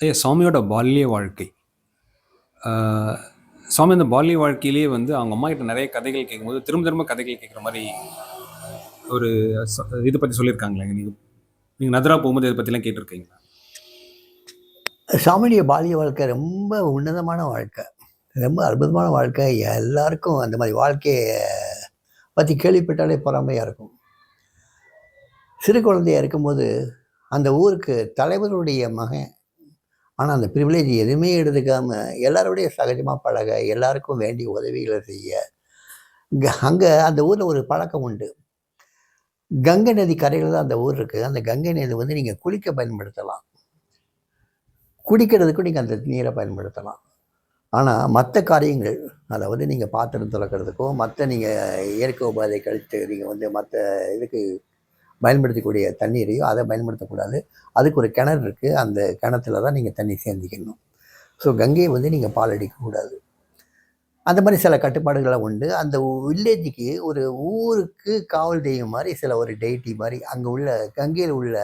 ஐயா சுவாமியோட பால்ய வாழ்க்கை. சுவாமி சாமி அந்த பால்ய வாழ்க்கையிலேயே வந்து அவங்க அம்மா கிட்ட நிறைய கதைகள் கேட்கும்போது, திரும்ப திரும்ப கதைகள் கேட்குற மாதிரி ஒரு இதை பற்றி சொல்லியிருக்காங்களே நீங்கள் நீங்கள் நதரா போகும்போது இதை பற்றிலாம் கேட்டிருக்கீங்களா சாமியுடைய பாலிய வாழ்க்கை ரொம்ப உன்னதமான வாழ்க்கை. ரொம்ப அற்புதமான வாழ்க்கை. எல்லாருக்கும் அந்த மாதிரி வாழ்க்கையை பற்றி கேள்விப்பட்டாலே பொறாமையாக இருக்கும். சிறு குழந்தையாக இருக்கும்போது, அந்த ஊருக்கு தலைவருடைய மகன். ஆனால் அந்த ப்ரிவிலேஜ் எதுவுமே எடுத்துக்காமல் எல்லாரோடைய சகஜமாக பழக, எல்லாருக்கும் வேண்டிய உதவிகளை செய்ய, அங்கே அந்த ஊரில் ஒரு பழக்கம் உண்டு. கங்கை நதி கரையில் தான் அந்த ஊர் இருக்குது அந்த கங்கை நதி வந்து நீங்கள் குளிக்க பயன்படுத்தலாம். குடிக்கிறதுக்கும் நீங்கள் அந்த நீரை பயன்படுத்தலாம். ஆனால் மற்ற காரியங்கள், அதாவது நீங்கள் பாத்திரம் துலக்கிறதுக்கோ, மற்ற நீங்கள் இயற்கை உபாதை கழித்து நீங்கள் வந்து மற்ற இதுக்கு பயன்படுத்தக்கூடிய தண்ணீரையோ, அதை பயன்படுத்தக்கூடாது. அதுக்கு ஒரு கிணறு இருக்குது அந்த கிணத்துல தான் நீங்கள் தண்ணி சேர்ந்திக்கணும் ஸோ கங்கையை வந்து நீங்கள் பால் அடிக்கக்கூடாது அந்த மாதிரி சில கட்டுப்பாடுகள்லாம் உண்டு. அந்த வில்லேஜுக்கு ஒரு ஊருக்கு காவல் தெய்வம் மாதிரி சில ஒரு டெய்டி மாதிரி அங்கே உள்ள கங்கையில் உள்ள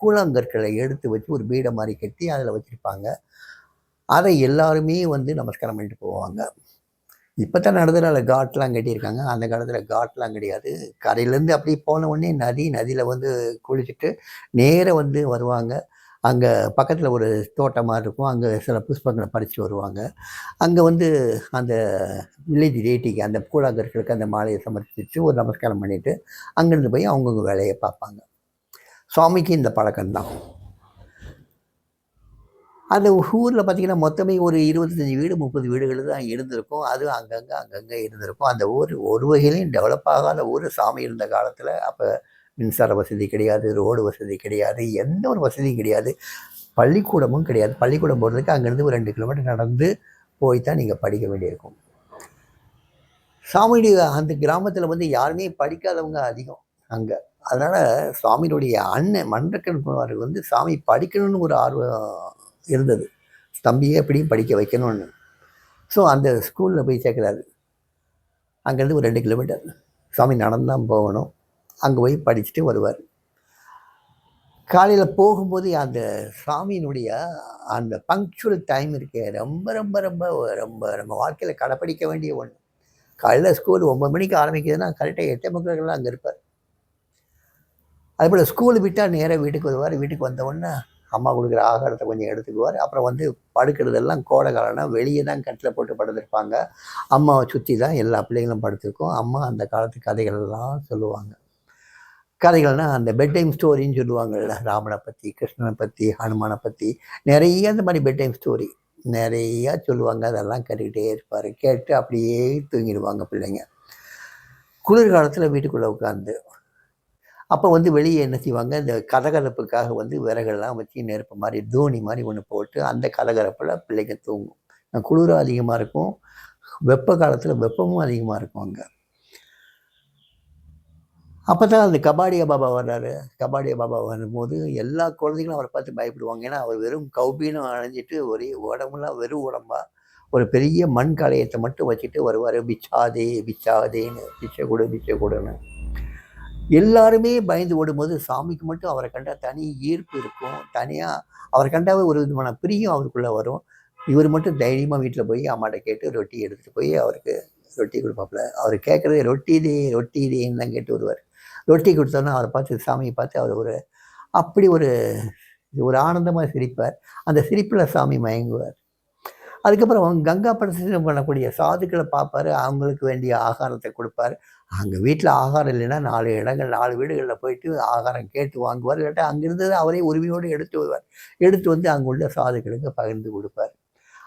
கூழாங்கற்களை எடுத்து வச்சு ஒரு பீடை மாதிரி கட்டி அதில் வச்சுருப்பாங்க அதை எல்லாருமே வந்து நமஸ்காரம் பண்ணிட்டு போவாங்க. இப்போ தான் நடுதரால காட்லாம் கட்டியிருக்காங்க. அந்த காலத்தில் காட்லாம் கிடையாது. கரையிலேருந்து அப்படியே போன உடனே நதி, நதியில் வந்து குளிச்சுட்டு, நேராக வந்து வருவாங்க. அங்கே பக்கத்தில் ஒரு தோட்டமாக இருக்கும். அங்கே சில புஷ்பங்களை பறித்து வருவாங்க. அங்கே வந்து அந்த வில்லேஜ் டெய்டிக்கு அந்த கூழாங்கற்களுக்கு அந்த மாலையை சமர்ப்பிச்சு ஒரு நமஸ்காரம் பண்ணிவிட்டு அங்கேருந்து போய் அவங்கவுங்க வேலையை பார்ப்பாங்க. சுவாமிக்கு இந்த பழக்கம் தான். அந்த ஊரில் பார்த்தீங்கன்னா, மொத்தமே ஒரு 25 வீடு, 30 வீடுகள் தான் இருந்திருக்கும். அதுவும் அங்கங்கே அங்கங்கே இருந்திருக்கும். அந்த ஊர் ஒரு வகையிலையும் டெவலப் ஆகாத ஊர் சாமி இருந்த காலத்தில் அப்போ மின்சார வசதி கிடையாது, ரோடு வசதி கிடையாது, எந்த ஒரு வசதியும் கிடையாது. பள்ளிக்கூடமும் கிடையாது. பள்ளிக்கூடம் போகிறதுக்கு அங்கேருந்து ஒரு ரெண்டு கிலோமீட்டர் நடந்து போய் தான் நீங்கள் படிக்க வேண்டியிருக்கும். சாமியுடைய அந்த கிராமத்தில் வந்து யாருமே படிக்காதவங்க அதிகம் அங்கே அதனால் சாமியினுடைய அண்ணன் மன்றக்கன் வந்து சாமி படிக்கணும்னு ஒரு ஆர்வம் இருந்தது. தம்பியே எப்படியும் படிக்க வைக்கணும்னு. ஸோ அந்த ஸ்கூலில் போய் சேர்க்குறாரு. அங்கேருந்து ஒரு ரெண்டு கிலோமீட்டர். சாமி நடந்து தான் போகணும். அங்கே போய் படிச்சுட்டு வருவார் காலையில் போகும்போது அந்த சாமியினுடைய அந்த பங்க்சுவல் டைம் இருக்கே, ரொம்ப ரொம்ப ரொம்ப ரொம்ப நம்ம வாழ்க்கையில் கடைப்பிடிக்க வேண்டிய ஒன்று காலையில் ஸ்கூல் ஒம்பது மணிக்கு ஆரம்பிக்குதுன்னா, கரெக்டாக கரெக்ட்டா 8:45க்கெல்லாம் அங்கே இருப்பார் அதுபோல் ஸ்கூல் விட்டால் நேராக வீட்டுக்கு வருவார் வீட்டுக்கு வந்த உடனே அம்மா கொடுக்குற ஆகாரத்தை கொஞ்சம் எடுத்துக்குவார் அப்புறம் வந்து படுக்கிறதெல்லாம் கோடை காலம்னா வெளியே தான் கட்டில் போட்டு படுத்திருப்பாங்க. அம்மாவை சுற்றி தான் எல்லா பிள்ளைங்களும் படுத்திருக்கும். அம்மா அந்த காலத்து கதைகள்லாம் சொல்லுவாங்க. கதைகள்னா அந்த பெட் டைம் ஸ்டோரின்னு சொல்லுவாங்கல்ல. ராமனை பற்றி கிருஷ்ணனை பற்றி ஹனுமானை பற்றி நிறைய இந்த மாதிரி பெட் டைம் ஸ்டோரி. நிறையா சொல்லுவாங்க. அதெல்லாம் கேட்டுக்கிட்டே இருப்பார் கேட்டு அப்படியே தூங்கிடுவாங்க பிள்ளைங்க. குளிர்காலத்தில் வீட்டுக்குள்ளே உட்காந்து. அப்போ வந்து வெளியே என்ன செய்வாங்க, இந்த கதகதப்புக்காக வந்து விறகுலாம் வச்சு நெருப்பு மாதிரி தோனி மாதிரி ஒன்று போட்டு, அந்த கதகரப்பில் பிள்ளைங்க தூங்கும். குளிரும் அதிகமாக இருக்கும். வெப்ப காலத்தில் வெப்பமும் அதிகமாக இருக்கும் அங்கே அப்போ தான் அந்த கபாடியா பாபா வர்றாரு. கபாடியா பாபா வரும்போது எல்லா குழந்தைகளும் அவரை பார்த்து பயப்படுவாங்க. ஏன்னா, அவர் வெறும் கௌபீனம் அணைஞ்சிட்டு ஒரே உடம்புலாம் வெறும் உடம்பா, ஒரு பெரிய மண் கலையத்தை மட்டும் வச்சுட்டு வருவார் பிச்சாதே, பிச்சாதேன்னு பிச்சை கொடு பிச்சை கொடுன்னு எல்லாருமே பயந்து ஓடும்போது, சாமிக்கு மட்டும் அவரை கண்டால் தனி ஈர்ப்பு இருக்கும். தனியாக அவரை கண்டாவே ஒரு விதமான பிரியும் அவருக்குள்ளே வரும். இவர் மட்டும் தைரியமாக வீட்டில் போய் அம்மாட்ட கேட்டு ரொட்டி எடுத்துகிட்டு போய் அவருக்கு ரொட்டி கொடுப்பாப்புல அவர் கேட்குறது ரொட்டி இதே ரொட்டி இதேன்னு தான் கேட்டு வருவார் ரொட்டி கொடுத்தோன்னா அவரை பார்த்து சாமியை பார்த்து அவர் ஒரு அப்படி ஒரு ஒரு ஆனந்தமாக சிரிப்பார். அந்த சிரிப்பில் சாமி மயங்குவார். அதுக்கப்புறம் கங்கா பிரசனம் பண்ணக்கூடிய சாதுக்களை பார்ப்பாரு. அவங்களுக்கு வேண்டிய ஆகாரத்தை கொடுப்பாரு அங்கே வீட்டில் ஆகாரம் இல்லைன்னா நாலு இடங்கள் நாலு வீடுகளில் போயிட்டு ஆகாரம் கேட்டு வாங்குவார். இல்லாட்டா அங்கேருந்து அவரே உரிமையோடு எடுத்து வருவார். எடுத்து வந்து அங்கே உள்ள சாதுக்களுக்கு பகிர்ந்து கொடுப்பார்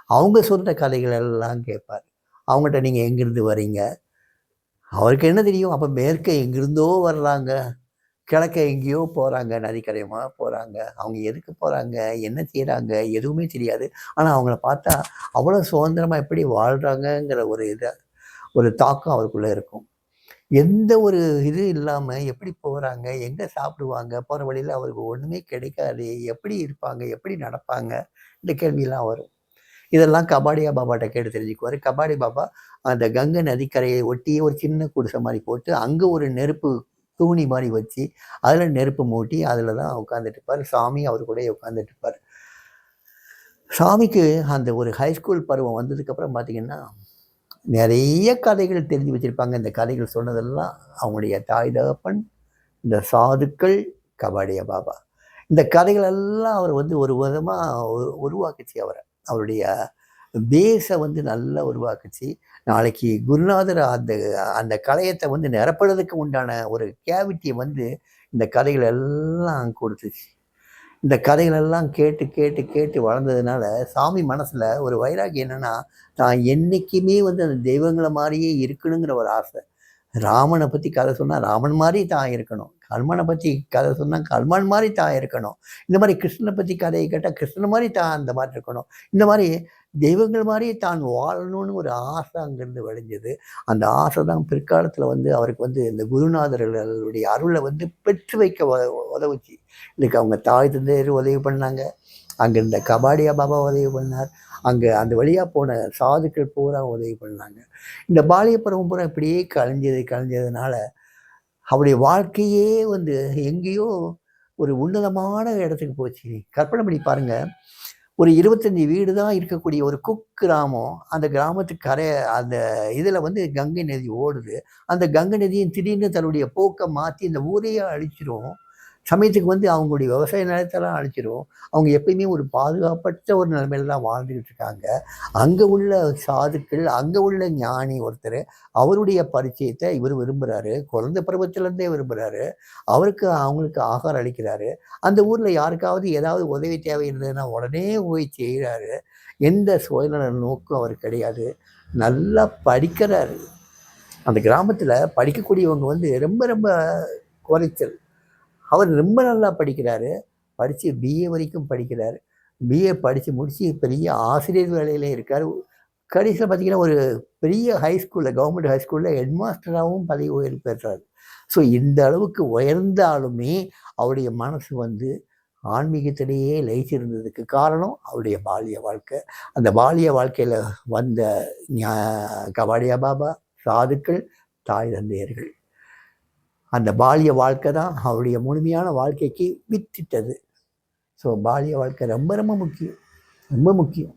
அவங்க சொந்த கதைகள் எல்லாம் கேட்பார். அவங்ககிட்ட நீங்கள் எங்கிருந்து வரீங்க? அவருக்கு என்ன தெரியும்? அப்போ மேற்கே எங்கிருந்தோ வர்றாங்க. கிழக்க எங்கேயோ போகிறாங்க நதிக்கரையமாக போகிறாங்க அவங்க எதுக்கு போகிறாங்க என்ன செய்கிறாங்க எதுவுமே தெரியாது. ஆனால் அவங்கள பார்த்தா அவ்வளோ சுதந்திரமாக எப்படி வாழ்கிறாங்கங்கிற ஒரு இதை ஒரு தாக்கம் அவருக்குள்ளே இருக்கும். எந்த ஒரு இது இல்லாமல் எப்படி போகிறாங்க எங்கே சாப்பிடுவாங்க? போகிற வழியில் அவருக்கு ஒன்றுமே கிடைக்காது எப்படி இருப்பாங்க? எப்படி நடப்பாங்க? இந்த கேள்வியெல்லாம் வரும். இதெல்லாம் கபாடியா பாபாட்ட கேட்டு தெரிஞ்சுக்குவார் கபாடி பாபா அந்த கங்கை நதிக்கரையை ஒட்டியே ஒரு சின்ன குடிசை மாதிரி போட்டு, அங்கே ஒரு நெருப்பு தூணி மாதிரி வச்சு, அதில் நெருப்பு மூட்டி, அதில் தான் உட்காந்துட்டு சாமி அவர் கூடயே உட்காந்துட்டுருப்பார் சாமிக்கு அந்த ஒரு ஹைஸ்கூல் பருவம் வந்ததுக்கப்புறம் பார்த்திங்கன்னா நிறைய கதைகள் தெரிஞ்சு வச்சுருப்பாங்க. இந்த கதைகள் சொன்னதெல்லாம் அவங்களுடைய தாய் தகப்பன் இந்த சாதுக்கள் கபாடிய பாபா. இந்த கதைகளெல்லாம் அவர் வந்து ஒரு விதமாக உருவாக்குச்சு அவரை அவருடைய பேஸை வந்து நல்லா உருவாக்குச்சு. நாளைக்கு குருநாதர் அந்த அந்த கலையத்தை வந்து நிரப்புறதுக்கு உண்டான ஒரு கேவிட்டியை வந்து இந்த கதைகள் எல்லாம் கொடுத்துச்சு. இந்த கதைகளெல்லாம் கேட்டு கேட்டு கேட்டு வளர்ந்ததுனால சாமி மனசில் ஒரு வைராகி என்னன்னா தான் என்றைக்குமே வந்து அந்த தெய்வங்களை மாதிரியே இருக்கணுங்கிற ஒரு ஆசை. ராமனை பற்றி கதை சொன்னால் ராமன் மாதிரி தான் இருக்கணும். கல்மனை பற்றி கதை சொன்னால் கல்மான் மாதிரி தான் இருக்கணும். இந்த மாதிரி கிருஷ்ணனை பற்றி கதையை கேட்டால் கிருஷ்ணன் மாதிரி தான் அந்த மாதிரி இருக்கணும். இந்த மாதிரி தெய்வங்கள் மாதிரியே தான் வாழணும்னு ஒரு ஆசை அங்கேருந்து விளைஞ்சது அந்த ஆசை தான் பிற்காலத்தில் வந்து அவருக்கு வந்து இந்த குருநாதர்களுடைய அருளை வந்து பெற்று வைக்க உத- உதவுச்சு. இதுக்கு அவங்க தாய் தந்தையர் உதவி பண்ணாங்க. அங்கே இருந்த கபாடியா பாபா உதவி பண்ணார். அங்கே அந்த வழியாக போன சாதுக்கள் பூரா உதவி பண்ணாங்க. இந்த பாலிய பருவம் பூரா இப்படியே கலைஞ்சது கலைஞ்சதுனால அவருடைய வாழ்க்கையே வந்து எங்கேயோ ஒரு உன்னதமான இடத்துக்கு போச்சு. கற்பனை பண்ணி பாருங்கள் ஒரு இருபத்தஞ்சி வீடு தான் இருக்கக்கூடிய ஒரு குக் கிராமம் அந்த கிராமத்துக்கு கரை அந்த இதில் வந்து கங்கை நதி ஓடுது. அந்த கங்கை நதியும் திடீர்னு தன்னுடைய போக்கை மாற்றி இந்த ஊரையே அழிச்சிரும். சமயத்துக்கு வந்து அவங்களுடைய விவசாய நிலத்தெல்லாம் அழிச்சிரும். அவங்க எப்பயுமே ஒரு பாதுகாப்பற்ற ஒரு நிலைமையில தான் வாழ்ந்துக்கிட்டு இருக்காங்க. அங்கே உள்ள சாதுக்கள் அங்கே உள்ள ஞானி ஒருத்தர் அவருடைய பரிச்சயத்தை இவர் விரும்புகிறாரு குழந்தை பருவத்திலேருந்தே விரும்புகிறாரு அவருக்கு அவங்களுக்கு ஆகாரம் அளிக்கிறாரு. அந்த ஊரில் யாருக்காவது ஏதாவது உதவி தேவை இருந்ததுன்னா உடனே போய் செய்கிறாரு எந்த சுயநல நோக்கும் அவர் கிடையாது. நல்லா படிக்கிறாரு. அந்த கிராமத்தில் படிக்கக்கூடியவங்க வந்து ரொம்ப ரொம்ப குறைச்சல். அவர் ரொம்ப நல்லா படிக்கிறாரு. படித்து பிஏ வரைக்கும் படிக்கிறார். பிஏ படித்து முடித்து பெரிய ஆசிரியர் வேலையில் இருக்கார். கடைசியில் பார்த்தீங்கன்னா ஒரு பெரிய ஹை ஸ்கூலில் கவர்மெண்ட் ஹை ஸ்கூலில் ஹெட்மாஸ்டராகவும் பதவி உயர்வு பெற்றார். ஸோ இந்த அளவுக்கு உயர்ந்தாலுமே அவருடைய மனசு வந்து ஆன்மீகத்திலேயே லயிச்சிருந்ததுக்கு காரணம் அவருடைய பாலிய வாழ்க்கை. அந்த பாலிய வாழ்க்கையில் வந்த ஞா- கபாடியா பாபா சாதுக்கள் தாய் தந்தையர்கள். அந்த பாலிய வாழ்க்கை தான் அவருடைய முழுமையான வாழ்க்கைக்கு வித்திட்டது. ஸோ பாலிய வாழ்க்கை ரொம்ப ரொம்ப முக்கியம். ரொம்ப முக்கியம்.